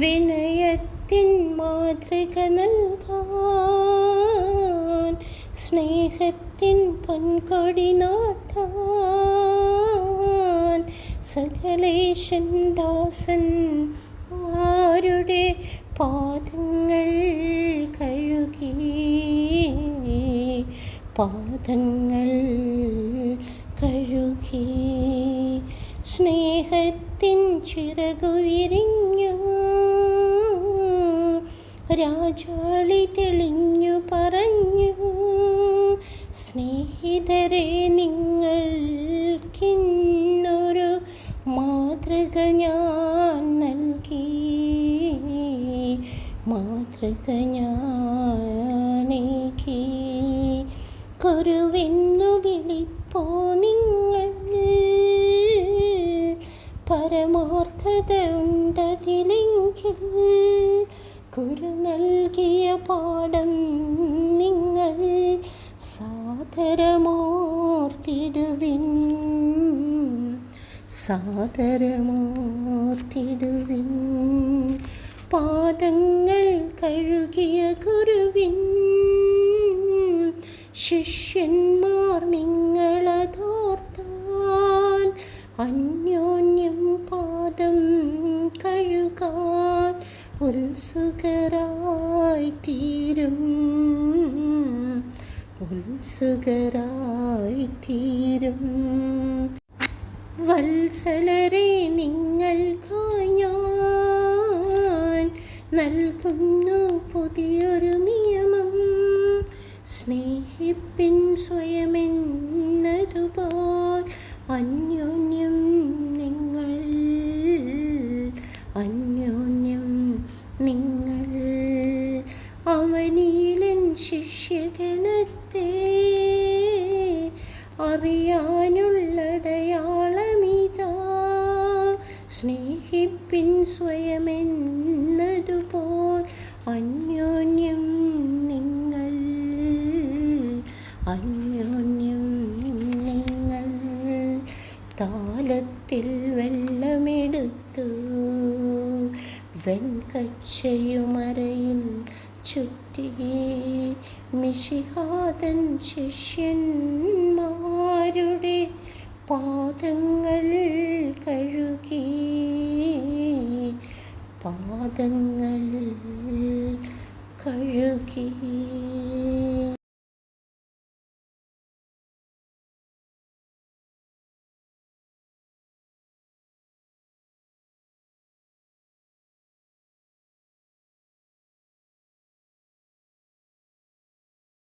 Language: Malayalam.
വിനയത്തിൻ മാതൃക നൽകാൻ സ്നേഹത്തിൻ പൊൻകൊടി നാട്ടാൻ. സകലേശൻ ദാസൻ ആരുടെ പാദങ്ങൾ കഴുകി? പാദങ്ങൾ കഴുകി. സ്നേഹത്തിൻ ചിറകു രാജാളി തെളിഞ്ഞു പറഞ്ഞു സ്നേഹിതരെ നിങ്ങൾക്കിന്നൊരു മാതൃക ഞാൻ നൽകി. മാതൃക ഞാനേകി കുരുവെന്നു വിളിപ്പോ നിങ്ങൾ. പരമാർത്ഥത ഉണ്ടതിലെങ്കിൽ കുരു നൽകിയ പാഠം നിങ്ങൾ സാദരമോർത്തിടുവിൻ. സാദരമോർത്തിടുവിൻ. പാദങ്ങൾ കഴുകിയ ഗുരുവിൻ ശിഷ്യന്മാർ നിങ്ങളതോർത്താൽ ഉത്സുകരായി തീരും. ഉത്സുകരായി തീരും. വത്സലരെ നിങ്ങൾക്കായി ഞാൻ നൽകുന്നു പുതിയൊരു നിയമം. സ്നേഹിപ്പിൻ സ്വയമെന്നതുപോൽ അന്യോന്യം നിങ്ങൾ അന്യോന്യം ശിഷ്യഗണത്തെ അറിയാനുള്ളടയാളമിതാ. സ്നേഹിപ്പിൻ സ്വയമെന്നതുപോൽ അന്യോന്യം നിങ്ങൾ അന്യോന്യം നിങ്ങൾ താലത്തിൽ വെള്ളമെടുത്തു. വെൺകച്ചയുമറയിൽ ചുറ്റി മിശിഹാതൻ ശിഷ്യന്മാരുടെ പാദങ്ങൾ കഴുകി. പാദങ്ങൾ കഴുകി.